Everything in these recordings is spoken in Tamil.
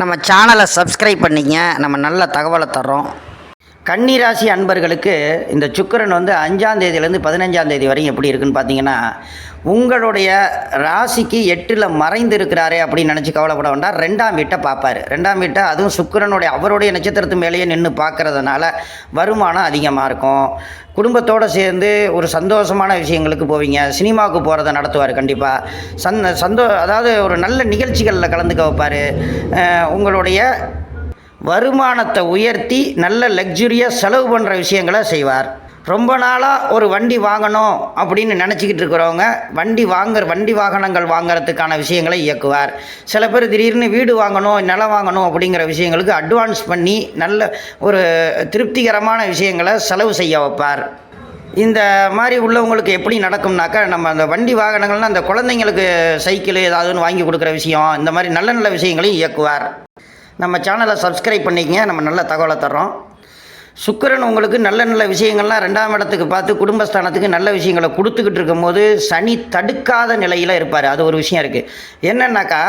நம்ம சேனலை சப்ஸ்கிரைப் பண்ணிங்க. நம்ம நல்ல தகவலை தர்றோம். கன்னிராசி அன்பர்களுக்கு இந்த சுக்கிரன் வந்து அஞ்சாம் தேதியிலேருந்து பதினஞ்சாம் தேதி வரையும் எப்படி இருக்குன்னு பார்த்தீங்கன்னா உங்களுடைய ராசிக்கு எட்டில் மறைந்து இருக்கிறாரே அப்படின்னு நினச்சி கவலைப்பட வேண்டாம். ரெண்டாம் வீட்டை பார்ப்பார். ரெண்டாம் வீட்டை அதுவும் சுக்கிரனுடைய அவருடைய நட்சத்திரத்து மேலேயே நின்று பார்க்கறதுனால வருமானம் அதிகமாக இருக்கும். குடும்பத்தோடு சேர்ந்து ஒரு சந்தோஷமான விஷயங்களுக்கு போவீங்க. சினிமாவுக்கு போகிறத நடத்துவார் கண்டிப்பாக சந்த சந்தோ அதாவது ஒரு நல்ல நிகழ்ச்சிகளில் கலந்துக்க வைப்பார். உங்களுடைய வருமானத்தை உயர்த்தி நல்ல லக்ஸுரியாக செலவு பண்ணுற விஷயங்களை செய்வார். ரொம்ப நாளாக ஒரு வண்டி வாங்கணும் அப்படின்னு நினச்சிக்கிட்டு இருக்கிறவங்க வண்டி வாங்குற வண்டி வாகனங்கள் வாங்குறதுக்கான விஷயங்களை இயக்குவார். சில பேர் திடீர்னு வீடு வாங்கணும் நிலம் வாங்கணும் அப்படிங்கிற விஷயங்களுக்கு அட்வான்ஸ் பண்ணி நல்ல ஒரு திருப்திகரமான விஷயங்களை செலவு செய்ய வைப்பார். இந்த மாதிரி உள்ளவங்களுக்கு எப்படி நடக்கும்னாக்கா நம்ம அந்த வண்டி வாகனங்கள்னால் அந்த குழந்தைங்களுக்கு சைக்கிள் ஏதாவதுன்னு வாங்கி கொடுக்குற விஷயம் இந்த மாதிரி நல்ல நல்ல விஷயங்களையும் இயக்குவார். நம்ம சேனலை சப்ஸ்கிரைப் பண்ணிக்கங்க. நம்ம நல்ல தகவலை தர்றோம். சுக்கிரன் உங்களுக்கு நல்ல நல்ல விஷயங்கள்லாம் ரெண்டாம் இடத்துக்கு பார்த்து குடும்பஸ்தானத்துக்கு நல்ல விஷயங்களை கொடுத்துக்கிட்டு இருக்கும்போது சனி தடுக்காத நிலையில் இருப்பார். அது ஒரு விஷயம் இருக்குது என்னென்னாக்கா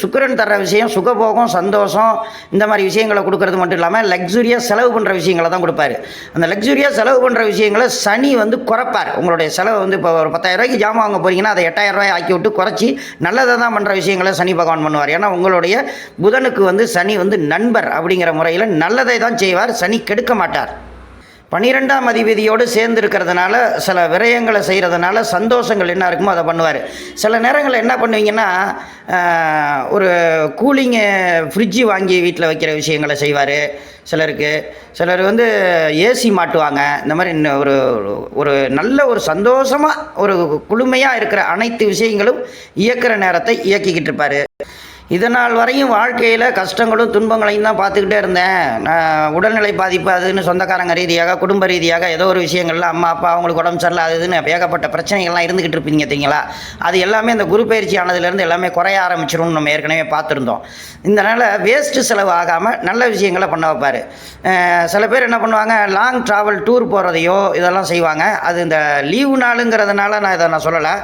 சுக்கிரன் தர்ற விஷயம் சுகபோகம் சந்தோஷம் இந்த மாதிரி விஷயங்களை கொடுக்கறது மட்டும் இல்லாமல் லக்ஸுரியாக செலவு பண்ணுற விஷயங்களை தான் கொடுப்பாரு. அந்த லக்ஸுரியாக செலவு பண்ணுற விஷயங்களை சனி வந்து குறைப்பார். உங்களுடைய செலவு வந்து இப்போ ஒரு பத்தாயிரம் ரூபாய்க்கு ஜாமான் வாங்க போகிறீங்கன்னா அதை எட்டாயிரம் ரூபாய் ஆக்கி விட்டு குறைச்சி நல்லதை தான் பண்ணுற விஷயங்களை சனி பகவான் பண்ணுவார். ஏன்னா உங்களுடைய புதனுக்கு வந்து சனி வந்து நண்பர் அப்படிங்கிற முறையில் நல்லதை தான் செய்வார். சனி கெடுக்க மாட்டார் பன்னிரெண்டாம் அதிபதியோடு சேர்ந்து இருக்கிறதுனால சில விரயங்களை செய்கிறதுனால சந்தோஷங்கள் என்ன இருக்குமோ அதை பண்ணுவார். சில நேரங்களில் என்ன பண்ணுவீங்கன்னா ஒரு கூலிங்கு ஃப்ரிட்ஜு வாங்கி வீட்டில் வைக்கிற விஷயங்களை செய்வார். சிலருக்கு சிலர் வந்து ஏசி மாட்டுவாங்க. இந்த மாதிரி இன்னும் ஒரு ஒரு நல்ல ஒரு சந்தோஷமாக ஒரு குளுமையாக இருக்கிற அனைத்து விஷயங்களும் இயக்கிற நேரத்தை இயக்கிக்கிட்டு இருப்பார். இதனால் வரையும் வாழ்க்கையில் கஷ்டங்களும் துன்பங்களையும் தான் பார்த்துக்கிட்டே இருந்தேன். நான் உடல்நிலை பாதிப்பு அதுன்னு சொந்தக்காரங்க ரீதியாக குடும்ப ரீதியாக ஏதோ ஒரு விஷயங்கள்ல அம்மா அப்பா அவங்களுக்கு உடம்பு சரியில்லை அது இதுன்னு ஏகப்பட்ட பிரச்சனைகள்லாம் இருந்துக்கிட்டு இருப்பீங்க தெரியுங்களா? அது எல்லாமே இந்த குரு பயிற்சி ஆனதுலேருந்து எல்லாமே குறைய ஆரம்பிச்சிரும்னு நம்ம ஏற்கனவே பார்த்துருந்தோம். இதனால் வேஸ்ட்டு செலவு ஆகாமல் நல்ல விஷயங்களை பண்ண வைப்பார். சில பேர் என்ன பண்ணுவாங்க லாங் ட்ராவல் டூர் போகிறதையோ இதெல்லாம் செய்வாங்க. அது இந்த லீவு நாளுங்கிறதுனால நான் இதை நான் சொல்லலை.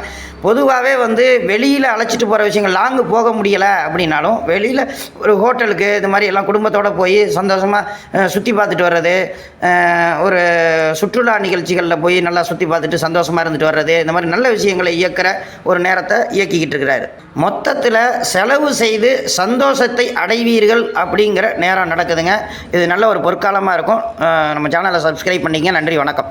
பொதுவாகவே வந்து வெளியில் அழைச்சிட்டு போகிற விஷயங்கள் லாங்கு போக முடியலை அப்படின்னாலும் வெளியில் ஒரு ஹோட்டலுக்கு இது மாதிரி எல்லாம் குடும்பத்தோடு போய் சந்தோஷமாக சுற்றி பார்த்துட்டு வர்றது ஒரு சுற்றுலா நிகழ்ச்சிகளில் போய் நல்லா சுற்றி பார்த்துட்டு சந்தோஷமாக இருந்துட்டு வர்றது இந்த மாதிரி நல்ல விஷயங்களை இயக்கிற ஒரு நேரத்தை இயக்கிக்கிட்டு இருக்கிறாரு. மொத்தத்தில் செலவு செய்து சந்தோஷத்தை அடைவீர்கள் அப்படிங்கிற நேரம் நடக்குதுங்க. இது நல்ல ஒரு பொற்காலமாக இருக்கும். நம்ம சேனலை சப்ஸ்கிரைப் பண்ணிங்க. நன்றி வணக்கம்.